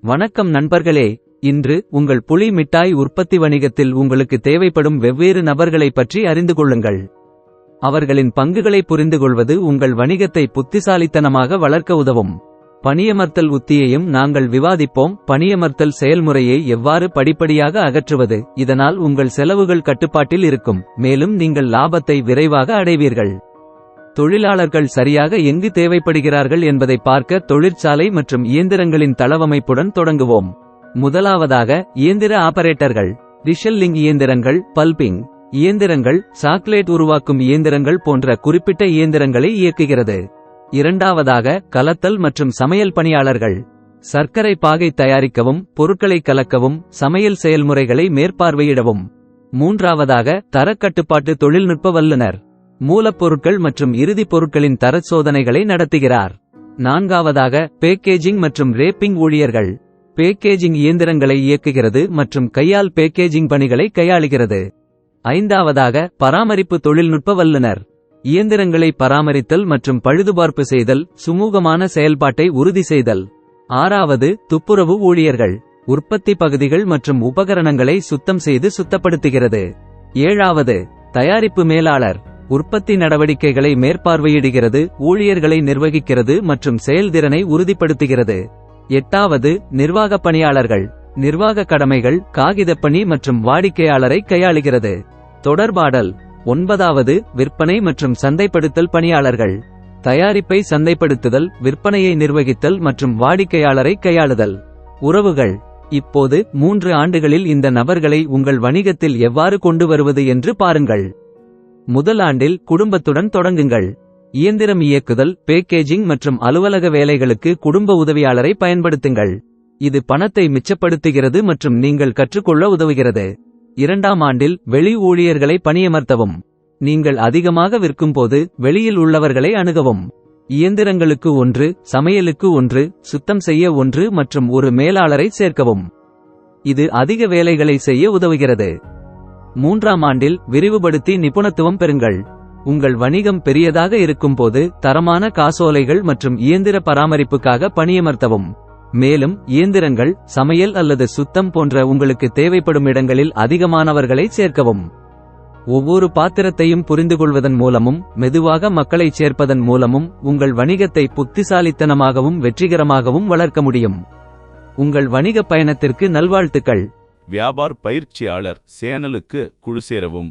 வணக்கம் நண்பர்களே இன்று உங்கள் புலி மிட்டாய் உற்பத்தி வணிகத்தில் உங்களுக்கு தேவைப்படும் வெவ்வேறு நபர்களைப் பற்றி அறிந்து கொள்ளுங்கள். அவர்களின் பங்குகளை புரிந்துகொள்வது உங்கள் வணிகத்தை புத்திசாலித்தனமாக வளர்க்க உதவும். பணியமர்த்தல் உத்தியையும் நாங்கள் விவாதிப்போம். பணியமர்த்தல் செயல்முறையை எவ்வாறு படிப்படியாக அகற்றுவது இதனால் உங்கள் செலவுகள் கட்டுப்பாட்டில் இருக்கும். மேலும் நீங்கள் லாபத்தை விரைவாக அடைவீர்கள். தொழிலாளர்கள் சரியாக எங்கு தேவைப்படுகிறார்கள் என்பதை பார்க்க தொழிற்சாலை மற்றும் இயந்திரங்களின் தளவமைப்புடன் தொடங்குவோம். முதலாவதாக இயந்திர ஆபரேட்டர்கள். ரிஷல்லிங் இயந்திரங்கள் பல்பிங் இயந்திரங்கள் சாக்லேட் உருவாக்கும் இயந்திரங்கள் போன்ற குறிப்பிட்ட இயந்திரங்களை இயக்குகிறது. இரண்டாவதாக கலத்தல் மற்றும் சமையல் பணியாளர்கள். சர்க்கரை பாகை தயாரிக்கவும் பொருட்களை கலக்கவும் சமையல் செயல்முறைகளை மேற்பார்வையிடவும். மூன்றாவதாக தரக்கட்டுப்பாட்டு தொழில்நுட்ப வல்லுநர் மூலப்பொருட்கள் மற்றும் இறுதிப் பொருட்களின் தரச் சோதனைகளை நடத்துகிறார். நான்காவதாக பேக்கேஜிங் மற்றும் ரேப்பிங் ஊழியர்கள். பேக்கேஜிங் இயந்திரங்களை இயக்குகிறது மற்றும் கையால் பேக்கேஜிங் பணிகளை கையாளுகிறது. ஐந்தாவதாக பராமரிப்பு தொழில்நுட்ப வல்லுநர். இயந்திரங்களை பராமரித்தல் மற்றும் பழுதுபார்ப்பு செய்தல் சுமூகமான செயல்பாட்டை உறுதி செய்தல். ஆறாவது துப்புரவு ஊழியர்கள். உற்பத்தி பகுதிகள் மற்றும் உபகரணங்களை சுத்தம் செய்து சுத்தப்படுத்துகிறது. ஏழாவது தயாரிப்பு மேலாளர். உற்பத்தி நடவடிக்கைகளை மேற்பார்வையிடுகிறது ஊழியர்களை நிர்வகிக்கிறது மற்றும் செயல்திறனை உறுதிப்படுத்துகிறது. எட்டாவது நிர்வாகப் பணியாளர்கள். நிர்வாக கடமைகள் காகிதப்பணி மற்றும் வாடிக்கையாளரை கையாளுகிறது. தொடர்பாடல். ஒன்பதாவது விற்பனை மற்றும் சந்தைப்படுத்தல் பணியாளர்கள். தயாரிப்பை சந்தைப்படுத்துதல் விற்பனையை நிர்வகித்தல் மற்றும் வாடிக்கையாளரை கையாளுதல். உறவுகள். இப்போது மூன்று ஆண்டுகளில் இந்த நபர்களை உங்கள் வணிகத்தில் எவ்வாறு கொண்டு வருவது என்று பாருங்கள். முதல் ஆண்டில் குடும்பத்துடன் தொடங்குங்கள். இயந்திரம் இயக்குதல் பேக்கேஜிங் மற்றும் அலுவலக வேலைகளுக்கு குடும்ப உதவியாளரை பயன்படுத்துங்கள். இது பணத்தை மிச்சப்படுத்துகிறது மற்றும் நீங்கள் கற்றுக்கொள்ள உதவுகிறது. இரண்டாம் ஆண்டில் வெளி ஊழியர்களை பணியமர்த்தவும். நீங்கள் அதிகமாக விற்கும்போது வெளியில் உள்ளவர்களை அணுகவும். இயந்திரங்களுக்கு ஒன்று சமையலுக்கு ஒன்று சுத்தம் செய்ய ஒன்று மற்றும் ஒரு மேலாளரை சேர்க்கவும். இது அதிக வேலைகளை செய்ய உதவுகிறது. மூன்றாம் ஆண்டில் விரிவுபடுத்தி நிபுணத்துவம் பெறுங்கள். உங்கள் வணிகம் பெரியதாக இருக்கும்போது தரமான காசோலைகள் மற்றும் இயந்திர பராமரிப்புக்காக பணியமர்த்தவும். மேலும் இயந்திரங்கள் சமையல் அல்லது சுத்தம் போன்ற உங்களுக்கு தேவைப்படும் இடங்களில் அதிகமானவர்களை சேர்க்கவும். ஒவ்வொரு பாத்திரத்தையும் புரிந்து கொள்வதன் மூலமும் மெதுவாக மக்களைச் சேர்ப்பதன் மூலமும் உங்கள் வணிகத்தை புத்திசாலித்தனமாகவும் வெற்றிகரமாகவும் வளர்க்க முடியும். உங்கள் வணிக பயணத்திற்கு நல்வாழ்த்துக்கள். வியாபார் பயிற்சியாளர் சேனலுக்கு குழு சேரவும்.